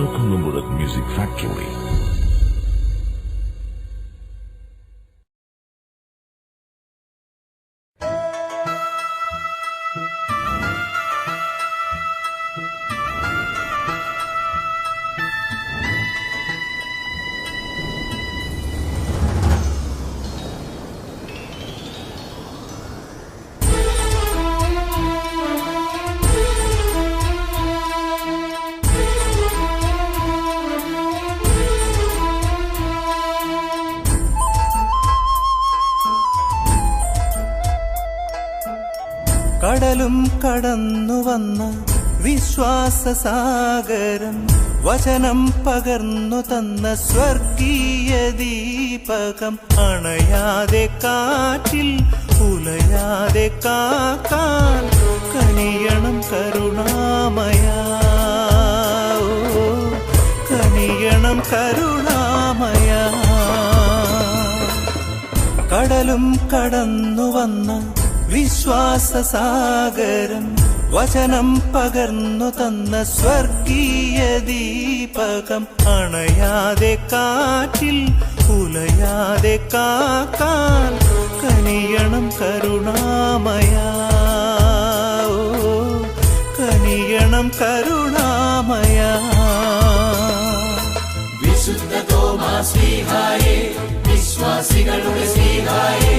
Welcome Mubarak Music Factory. കടലും കടന്നു വന്ന വിശ്വാസസാഗരം വചനം പകർന്നു തന്ന സ്വർഗീയ ദീപകം. അണയാതെ കാറ്റിൽ ഉലയാതെ കാക്കാൻ കനിയണം കരുണാമയ. കനിയണം കരുണാമയ. കടലും കടന്നു വന്ന വിശ്വാസസാഗരം വചനം പകർന്നു തന്ന സ്വർഗീയ ദീപകം. അണയാതെ കാറ്റിൽ കുലയാതെ കാക്കാൻ കനിയണം കരുണാമയ. കനിയണം കരുണാമയ. വിശുദ്ധ തോമാ തോമാശ്ലീഹായേ വിശ്വാസികളുടെ ശ്ലീഹായേ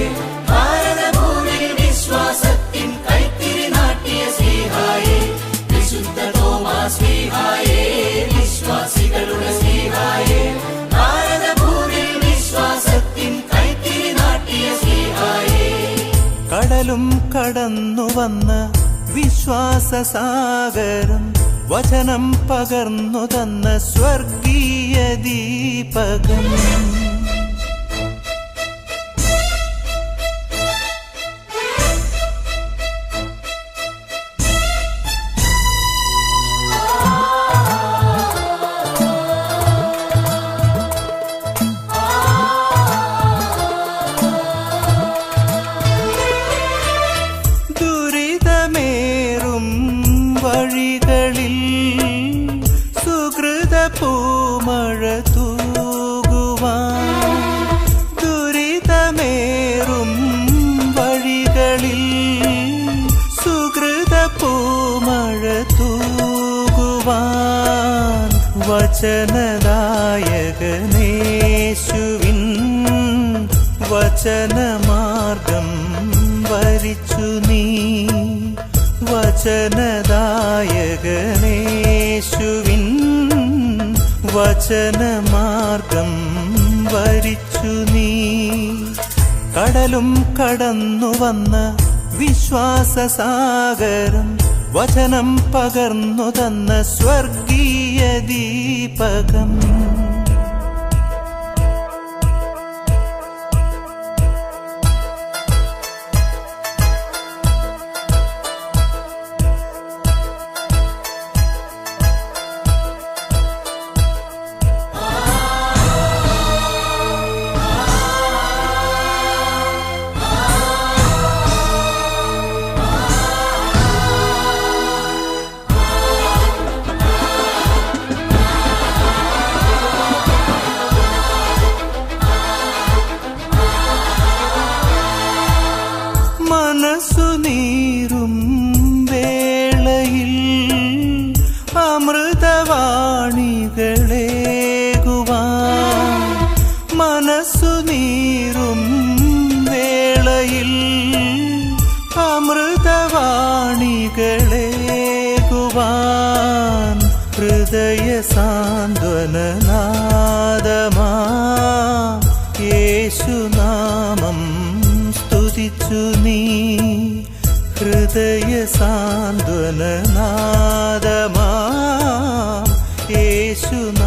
കടലും കടന്നു വന്ന വിശ്വാസസാഗരം വചനം പകർന്നു തന്ന സ്വർഗീയ ദീപകം വഴികളിൽ സുഹൃത പൂമഴ തൂകുവാൻ ദുരിതമേറും വഴികളിൽ സുഹൃത പൂമഴ തൂകുവാൻ വചനദായകനേശുവിൻ വചനമാർഗം വരിച്ചു നീ. വചനദായകനേശുവിൻ വചനമാർഗം വരിച്ചു നീ. കടലും കടന്നു വന്ന വിശ്വാസസാഗരം വചനം പകർന്നു തന്ന സ്വർഗീയ ദീപകം. മനസ്സു വേളയിൽ അമൃതവാണികളേകുവാൻ ഹൃദയ സാന്ത്വനനാദമാ യേശുനാമം സ്തുതിച്ചു നീ. ഹൃദയ സാന്ത്വനനാദമാ യേശുനാമം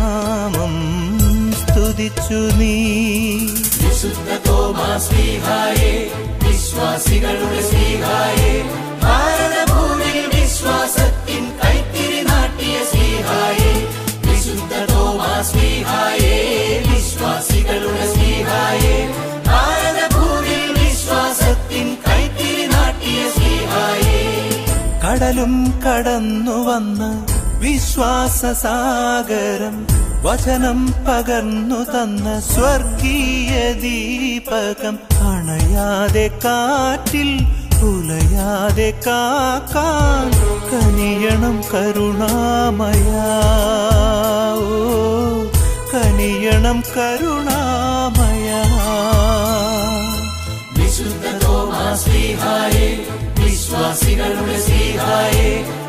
സ്തുതിച്ചു നീ. വിശുദ്ധ തോമസ് വിശ്വാസികളുടെ ശ്ലീഹായേ ഭാരതഭൂമിയിൽ വിശ്വാസത്തിൻ കൈത്തിരി നാട്ടിയ ശ്ലീഹായേ വിശുദ്ധ തോമസ് വിശ്വാസികളുടെ ശ്ലീഹായേ ഭാരതഭൂമിയിൽ വിശ്വാസത്തിൻ കൈത്തിരി നാട്ടിയ ശ്ലീഹായേ കടലും കടന്നു വന്ന വിശ്വാസസാഗരം വചനം പകർന്നു തന്ന സ്വർഗീയ ദീപകം. അണയാതെ കാറ്റിൽ തുലയാതെ കാക്കാൻ കനിയണം കരുണാമയ. കനിയണം കരുണാമയ. വിശുദ്ധ തോമാശ്ലീഹായേ വിശ്വാസികളുടെ ശ്ലീഹായേ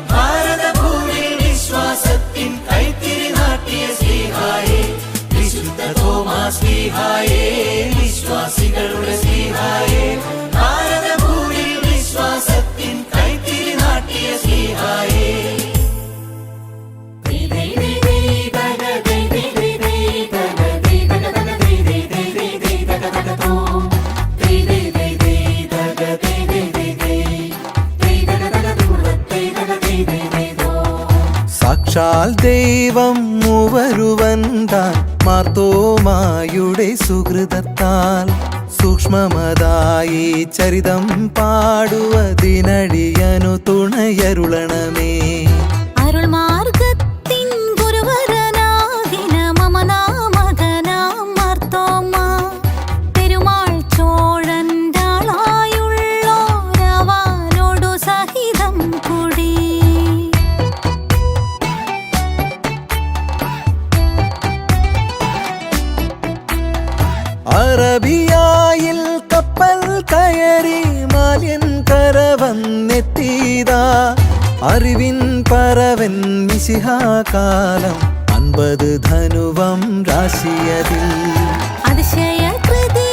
ദൈവം മൂവരുവൻ താൻ മാർത്തോമായുടെ സുഹൃതത്താൽ സൂക്ഷ്മമതായി ചരിതം പാടുവതിനടിയനു തുണയരുളണമേ. അരുൾ അറിവിൻ പറവൻ മിശിഹാകാലം അൻപത് ധനുവം രാശിയതിൽ. അതിശയ കൃതിയാൽ